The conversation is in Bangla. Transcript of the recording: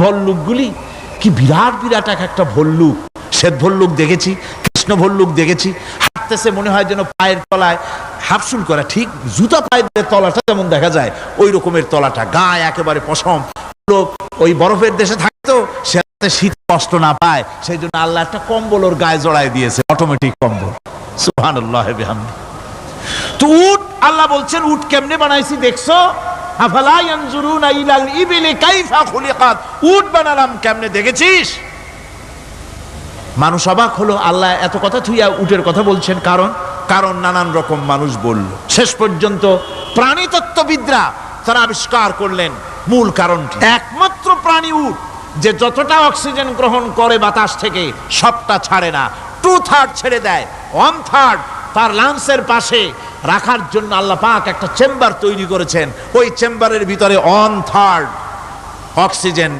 ভল্লুকগুলি কি বিরাট বিরাট এক একটা ভল্লুক। শ্বেত ভল্লুক দেখেছি, কৃষ্ণ ভল্লুক দেখেছি। হাঁটতেছে মনে হয় যেন পায়ের তলায় হাফসুল করা, ঠিক জুতা পায়ের তলাটা যেমন দেখা যায়, ওই রকমের তলাটা, গায়ে একেবারে পশম। লোক ওই বরফের দেশে থাকতো সে শীত কষ্ট না পায়, সেই জন্য আল্লাহ একটা কম্বল ওর গায়ে জড়ায় দিয়েছে অটোমেটিক কম্বল। সুবহানাল্লাহ, বিহামদি। তো উট, আল্লাহ বলছেন, উট কেমনে বানাইছি দেখছ? উট বানালাম কেমনে? দেখেছিস? মানুষ অবাক হলো, আল্লাহ এত কথা থুইয়া উটের কথা বলছেন। কারণ? কারণ নানান রকম মানুষ বলল। শেষ পর্যন্ত প্রাণীতত্ত্ববিদরা তারা আবিষ্কার করলেন। মূল কারণটি। একমাত্র প্রাণী উট যে যতটা অক্সিজেন গ্রহণ করে বাতাস থেকে, সবটা ছাড়ে না। টু থার্ড ছেড়ে দেয়। ওয়ান থার্ড তার লাংসের পাশে রাখার জন্য আল্লাহ পাক একটা চেম্বার তৈরি করেছেন। ওই চেম্বারের ভিতরে অন থার্ড অক্সিজেন